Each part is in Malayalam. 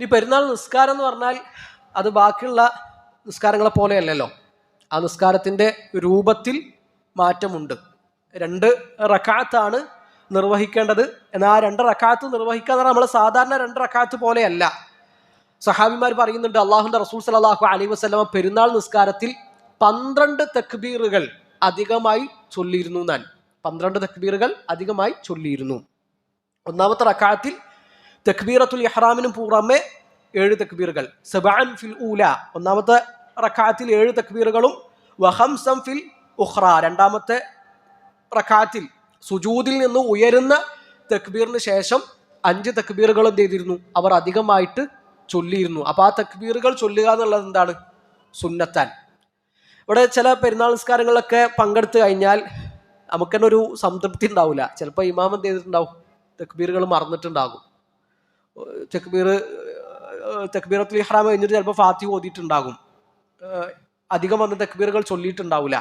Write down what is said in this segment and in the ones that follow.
ഈ പെരുന്നാൾ നിസ്കാരം എന്ന് പറഞ്ഞാൽ അത് ബാക്കിയുള്ള നിസ്കാരങ്ങളെ പോലെയല്ലല്ലോ. ആ നിസ്കാരത്തിന്റെ രൂപത്തിൽ മാറ്റമുണ്ട്. രണ്ട് റക്കാത്താണ് നിർവഹിക്കേണ്ടത്. എന്നാൽ ആ രണ്ട് റക്കാത്ത് നിർവഹിക്കുക എന്ന് പറഞ്ഞാൽ നമ്മൾ സാധാരണ രണ്ട് റക്കാത്ത് പോലെയല്ല. സഹാബിമാർ പറയുന്നുണ്ട് അള്ളാഹുന്റെ റസൂൽ സലാഹു അലൈ വസ്ലമ പെരുന്നാൾ നിസ്കാരത്തിൽ പന്ത്രണ്ട് തക്ബീറുകൾ അധികമായി ചൊല്ലിയിരുന്നു ഞാൻ പന്ത്രണ്ട് തക്ബീറുകൾ അധികമായി ചൊല്ലിയിരുന്നു. ഒന്നാമത്തെ റക്കാത്തിൽ തക്ബീറത്തുൽ ഇഹ്റാമിന് പുറമെ ഏഴ് തക്ബീറുകൾ. സബാൻ ഫിൽ ഊല ഒന്നാമത്തെ റക്കാത്തിൽ ഏഴ് തക്ബീറുകളും വഹംസം ഫിൽ ഉഹ്റ രണ്ടാമത്തെ റക്കാത്തിൽ സുജൂദിൽ നിന്ന് ഉയരുന്ന തക്ബീറിന് ശേഷം അഞ്ച് തക്ബീറുകൾ എന്ത് ചെയ്തിരുന്നു? അവർ അധികമായിട്ട് ചൊല്ലിയിരുന്നു. അപ്പോൾ ആ തക്ബീറുകൾ ചൊല്ലുക എന്നുള്ളത് എന്താണ്? സുന്നത്താൻ. ഇവിടെ ചില പെരുന്നാൾ നിസ്കാരങ്ങളിലൊക്കെ പങ്കെടുത്തു കഴിഞ്ഞാൽ നമുക്കെന്നൊരു സംതൃപ്തി ഉണ്ടാവില്ല ചിലപ്പോൾ ഇമാം ചെയ്തിട്ടുണ്ടാവും? തക്ബീറുകൾ മറന്നിട്ടുണ്ടാകും. തക്ബീർ തക്ബീറത്തുൽ ഇഹ്റാം കഴിഞ്ഞിട്ട് ചിലപ്പോൾ ഫാത്തി ഓതിയിട്ടുണ്ടാകും. അധികം വന്ന തക്ബീറുകൾ ചൊല്ലിയിട്ടുണ്ടാവില്ല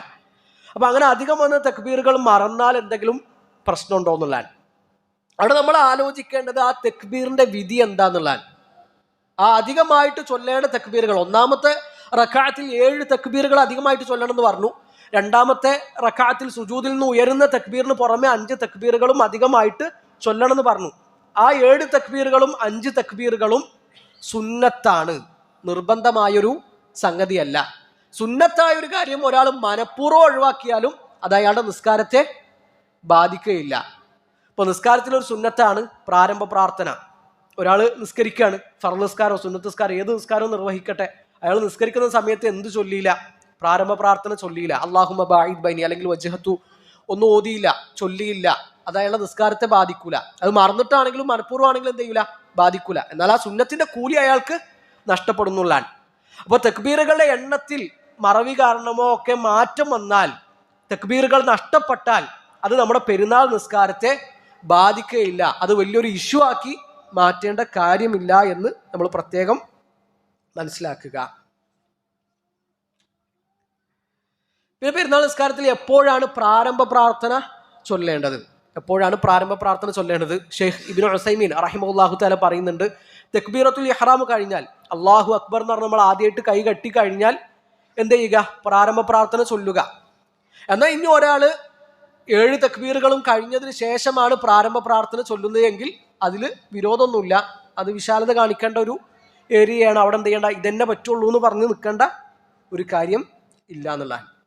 അപ്പം അങ്ങനെ അധികം വന്ന തക്ബീറുകൾ മറന്നാൽ എന്തെങ്കിലും പ്രശ്നമുണ്ടോ എന്നുള്ളതാണ്. അവിടെ നമ്മൾ ആലോചിക്കേണ്ടത് ആ തക്ബീറിന്റെ വിധി എന്താന്നുള്ളതാണ്. ആ അധികമായിട്ട് ചൊല്ലേണ്ട തക്ബീറുകൾ ഒന്നാമത്തെ റക്കാത്തിൽ ഏഴ് തക്ബീറുകൾ അധികമായിട്ട് ചൊല്ലണം എന്ന് പറഞ്ഞു. രണ്ടാമത്തെ റക്കാത്തിൽ സുജൂദിൽ നിന്ന് ഉയരുന്ന തക്ബീറിന് പുറമെ അഞ്ച് തക്ബീറുകളും അധികമായിട്ട് ചൊല്ലണം എന്ന് പറഞ്ഞു. ആ ഏഴ് തക്ബീറുകളും അഞ്ച് തക്ബീറുകളും സുന്നത്താണ്. നിർബന്ധമായൊരു സംഗതിയല്ല. സുന്നത്തായ ഒരു കാര്യം ഒരാൾ മനഃപൂർവം ഒഴിവാക്കിയാലും അത് അയാളുടെ നിസ്കാരത്തെ ബാധിക്കുകയില്ല. ഇപ്പൊ നിസ്കാരത്തിൽ ഒരു സുന്നത്താണ് പ്രാരംഭ പ്രാർത്ഥന. ഒരാൾ നിസ്കരിക്കുകയാണ് ഫർ നിസ്കാരമോ സുന്നത്ത് നിസ്കാരം ഏത് നിസ്കാരവും നിർവഹിക്കട്ടെ. അയാൾ നിസ്കരിക്കുന്ന സമയത്ത് എന്ത് ചൊല്ലിയില്ല? പ്രാരംഭ പ്രാർത്ഥന ചൊല്ലിയില്ല. അള്ളാഹുമ ബായിദ് ബൈനി അല്ലെങ്കിൽ വജഹത്തു ഒന്നും ഓതിയില്ല ചൊല്ലിയില്ല. അത് അയാളുടെ നിസ്കാരത്തെ ബാധിക്കൂല. അത് മറന്നിട്ടാണെങ്കിലും മനഃപൂർവമാണെങ്കിലും എന്ത് ചെയ്യൂല? ബാധിക്കൂല. എന്നാൽ ആ സുന്നത്തിന്റെ കൂലി അയാൾക്ക് നഷ്ടപ്പെടുന്നുള്ളതാണ്. അപ്പോൾ തക്ബീറുകളുടെ എണ്ണത്തിൽ മറവി കാരണമോ ഒക്കെ മാറ്റം വന്നാൽ തക്ബീറുകൾ നഷ്ടപ്പെട്ടാൽ അത് നമ്മുടെ പെരുന്നാൾ നിസ്കാരത്തെ ബാധിക്കുകയില്ല. അത് വലിയൊരു ഇഷ്യൂ ആക്കി മാറ്റേണ്ട കാര്യമില്ല എന്ന് നമ്മൾ പ്രത്യേകം മനസ്സിലാക്കുക. പിന്നെ പെരുന്നാൾ നിസ്കാരത്തിൽ എപ്പോഴാണ് പ്രാരംഭ പ്രാർത്ഥന ചൊല്ലേണ്ടത്? എപ്പോഴാണ് പ്രാരംഭ പ്രാർത്ഥന ചൊല്ലേണ്ടത്? ഷെയ്ഖ് ഇബിൻ ഹുസൈമീൻ റഹിമുല്ലാഹു താല പറയുന്നുണ്ട് തെക്ബീറത്തുൽ ഇഹ്റാം കഴിഞ്ഞാൽ അള്ളാഹു അക്ബർ എന്ന് പറഞ്ഞാൽ നമ്മൾ ആദ്യമായിട്ട് കൈ കെട്ടി കഴിഞ്ഞാൽ എന്ത് ചെയ്യുക? പ്രാരംഭ പ്രാർത്ഥന ചൊല്ലുക. എന്നാൽ ഇനി ഒരാൾ ഏഴ് തക്ബീറുകളും കഴിഞ്ഞതിന് ശേഷമാണ് പ്രാരംഭ പ്രാർത്ഥന ചൊല്ലുന്നതെങ്കിൽ അതിൽ വിരോധമൊന്നുമില്ല. അത് വിശാലത കാണിക്കേണ്ട ഒരു ഏരിയയാണ്. അവിടെ എന്ത് ചെയ്യേണ്ട? ഇതന്നെ പറ്റുള്ളൂ എന്ന് പറഞ്ഞ് നിൽക്കേണ്ട ഒരു കാര്യം ഇല്ല എന്നുള്ളതാണ്.